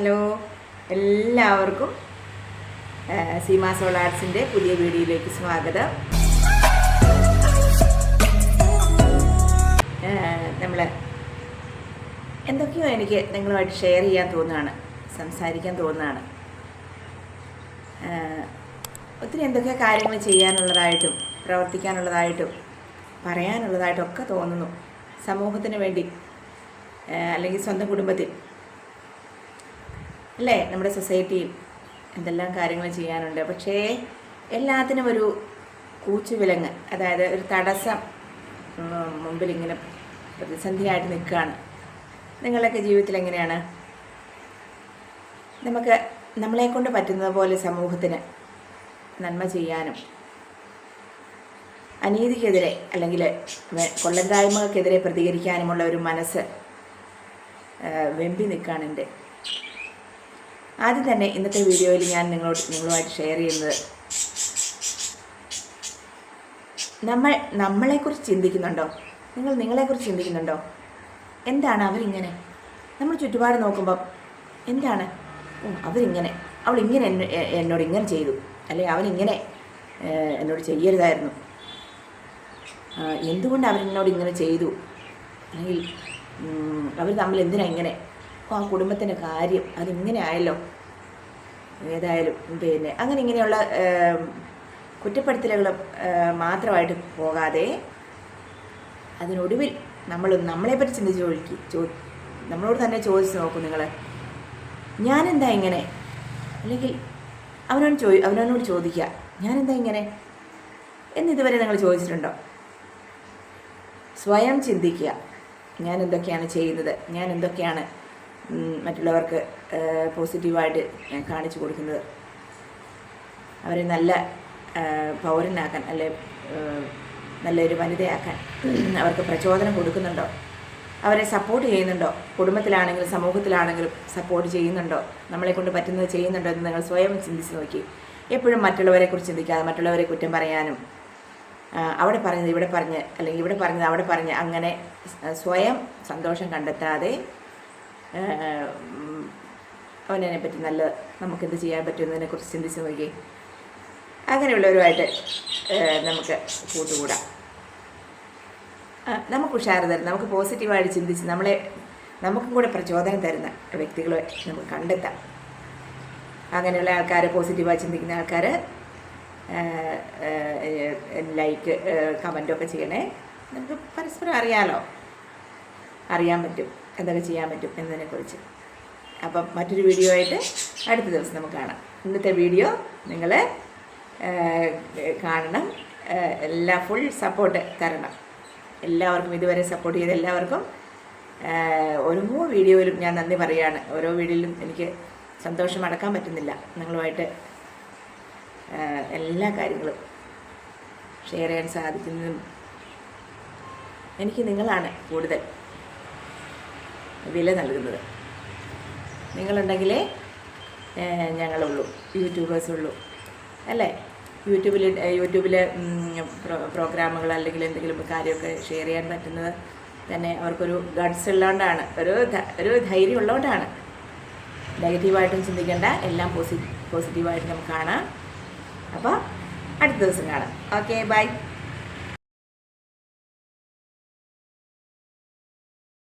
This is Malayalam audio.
ഹലോ എല്ലാവർക്കും സീമാ സീമ സോളാർട്സിന്റെ പുതിയ വീഡിയോയിലേക്ക് സ്വാഗതം. നമ്മൾ എന്തൊക്കെയോ എനിക്ക് നിങ്ങളുമായിട്ട് ഷെയർ ചെയ്യാൻ തോന്നുകയാണ് സംസാരിക്കാൻ തോന്നുകയാണ്. ഒത്തിരി എന്തൊക്കെ കാര്യങ്ങൾ ചെയ്യാനുള്ളതായിട്ടും പ്രവർത്തിക്കാനുള്ളതായിട്ടും പറയാനുള്ളതായിട്ടും ഒക്കെ തോന്നുന്നു. സമൂഹത്തിന് വേണ്ടി അല്ലെങ്കിൽ സ്വന്തം കുടുംബത്തിൽ. അല്ലേ? നമ്മുടെ സൊസൈറ്റിയിൽ എന്തെല്ലാം കാര്യങ്ങൾ ചെയ്യാനുണ്ട്. പക്ഷേ എല്ലാത്തിനും ഒരു കൂച്ചുവിലങ്ങ് അതായത് ഒരു തടസ്സം മുമ്പിൽ ഇങ്ങനെ പ്രതിസന്ധിയായിട്ട് നിൽക്കുകയാണ്. നിങ്ങളൊക്കെ ജീവിതത്തിൽ എങ്ങനെയാണ്? നമുക്ക് നമ്മളെ കൊണ്ട് പറ്റുന്നതുപോലെ സമൂഹത്തിന് നന്മ ചെയ്യാനും അനീതിക്കെതിരെ അല്ലെങ്കിൽ കൊള്ളന്തായ്മകൾക്കെതിരെ പ്രതികരിക്കാനുമുള്ള ഒരു മനസ്സ് വെമ്പി നിൽക്കുകയാണ് എന്റെ ആദ്യം തന്നെ ഇന്നത്തെ വീഡിയോയിൽ ഞാൻ നിങ്ങളോട് നിങ്ങളുമായിട്ട് ഷെയർ ചെയ്യുന്നത് നമ്മൾ നമ്മളെക്കുറിച്ച് ചിന്തിക്കുന്നുണ്ടോ? നിങ്ങൾ നിങ്ങളെക്കുറിച്ച് ചിന്തിക്കുന്നുണ്ടോ? എന്താണ് അവരിങ്ങനെ? നമ്മൾ ചുറ്റുപാട് നോക്കുമ്പം എന്താണ്? അവരിങ്ങനെ. അവൾ ഇങ്ങനെ എന്നോട് ഇങ്ങനെ ചെയ്തു. അല്ലെ അവനിങ്ങനെ എന്നോട് ചെയ്യരുതായിരുന്നു. എന്തുകൊണ്ട് അവരെന്നോട് ഇങ്ങനെ ചെയ്തു? അല്ലെങ്കിൽ അവർ തമ്മിൽ എന്തിനാ ഇങ്ങനെ? ഓ ആ കുടുംബത്തിന്റെ കാര്യം അതിങ്ങനെ ആയല്ലോ ഏതായാലും പിന്നെ അങ്ങനെ ഇങ്ങനെയുള്ള കുറ്റപ്പെടുത്തലുകൾ മാത്രമായിട്ട് പോകാതെ അതിനൊടുവിൽ നമ്മൾ നമ്മളെപ്പറ്റി ചിന്തിച്ച് ചോദിക്കും ചോ നമ്മളോട് തന്നെ ചോദിച്ച് നോക്കും നിങ്ങൾ ഞാനെന്താ ഇങ്ങനെ? അല്ലെങ്കിൽ അവനോട് ചോ അവനോട് ചോദിക്കുക ഞാനെന്താ ഇങ്ങനെ? എന്നിതുവരെ നിങ്ങൾ ചോദിച്ചിട്ടുണ്ടോ? സ്വയം ചിന്തിക്കുക ഞാൻ എന്തൊക്കെയാണ് ചെയ്യുന്നത്? ഞാൻ എന്തൊക്കെയാണ് മറ്റുള്ളവർക്ക് പോസിറ്റീവായിട്ട് കാണിച്ചു കൊടുക്കുന്നത്. അവരെ നല്ല പൗരനാക്കാൻ അല്ലെ നല്ലൊരു വനിതയാക്കാൻ അവർക്ക് പ്രചോദനം കൊടുക്കുന്നുണ്ടോ? അവരെ സപ്പോർട്ട് ചെയ്യുന്നുണ്ടോ? കുടുംബത്തിലാണെങ്കിലും സമൂഹത്തിലാണെങ്കിലും സപ്പോർട്ട് ചെയ്യുന്നുണ്ടോ? നമ്മളെ കൊണ്ട് പറ്റുന്നത് ചെയ്യുന്നുണ്ടോ എന്ന് നിങ്ങൾ സ്വയം ചിന്തിച്ച് നോക്കി. എപ്പോഴും മറ്റുള്ളവരെ കുറിച്ച് ചിന്തിക്കാതെ മറ്റുള്ളവരെ കുറ്റം പറയാനും അവിടെ പറഞ്ഞത് ഇവിടെ പറഞ്ഞ് അല്ലെങ്കിൽ ഇവിടെ പറഞ്ഞത് അവിടെ പറഞ്ഞ് അങ്ങനെ സ്വയം സന്തോഷം കണ്ടെത്താതെ അവനെ പറ്റി നല്ല നമുക്കെന്ത് ചെയ്യാൻ പറ്റുമെന്നതിനെ കുറിച്ച് ചിന്തിച്ച് നോക്കി. അങ്ങനെയുള്ളവരുമായിട്ട് നമുക്ക് കൂട്ടുകൂടാം. നമുക്ക് ഉഷാറ് തരുന്ന നമുക്ക് പോസിറ്റീവായിട്ട് ചിന്തിച്ച് നമ്മളെ നമുക്കും കൂടെ പ്രചോദനം തരുന്ന വ്യക്തികളെ നമുക്ക് കണ്ടെത്താം. അങ്ങനെയുള്ള ആൾക്കാർ പോസിറ്റീവായി ചിന്തിക്കുന്ന ആൾക്കാർ ലൈക്ക് കമന്റൊക്കെ ചെയ്യണേ. നമുക്ക് പരസ്പരം അറിയാമല്ലോ അറിയാൻ പറ്റും. എന്തൊക്കെ ചെയ്യാൻ പറ്റും എന്നതിനെക്കുറിച്ച്. അപ്പം മറ്റൊരു വീഡിയോ ആയിട്ട് അടുത്ത ദിവസം നമുക്ക് കാണാം. ഇന്നത്തെ വീഡിയോ നിങ്ങൾ കാണണം. എല്ലാ ഫുൾ സപ്പോർട്ട് തരണം. എല്ലാവർക്കും ഇതുവരെ സപ്പോർട്ട് ചെയ്ത എല്ലാവർക്കും ഓരോ വീഡിയോയിലും ഞാൻ നന്ദി പറയുകയാണ്. ഓരോ വീഡിയോയിലും എനിക്ക് സന്തോഷം അടക്കാൻ പറ്റുന്നില്ല. നിങ്ങളുമായിട്ട് എല്ലാ കാര്യങ്ങളും ഷെയർ ചെയ്യാൻ സാധിക്കുന്നതും എനിക്ക് നിങ്ങളാണ് കൂടുതൽ. വില നൽകുന്നത്. നിങ്ങളുണ്ടെങ്കിലേ ഞങ്ങളുള്ളൂ. യൂട്യൂബേഴ്സ് ഉള്ളൂ അല്ലേ യൂട്യൂബിൽ യൂട്യൂബിലെ പ്രോഗ്രാമുകൾ അല്ലെങ്കിൽ എന്തെങ്കിലും കാര്യമൊക്കെ ഷെയർ ചെയ്യാൻ പറ്റുന്നത് തന്നെ അവർക്കൊരു ഗഡ്സ് ഉള്ളതുകൊണ്ടാണ് ഒരു ഒരു ധൈര്യം ഉള്ളതുകൊണ്ടാണ് നെഗറ്റീവായിട്ടും ചിന്തിക്കേണ്ട. എല്ലാം പോസി പോസിറ്റീവായിട്ട് നമുക്ക് കാണാം. അപ്പോൾ അടുത്ത ദിവസം കാണാം. Okay bye.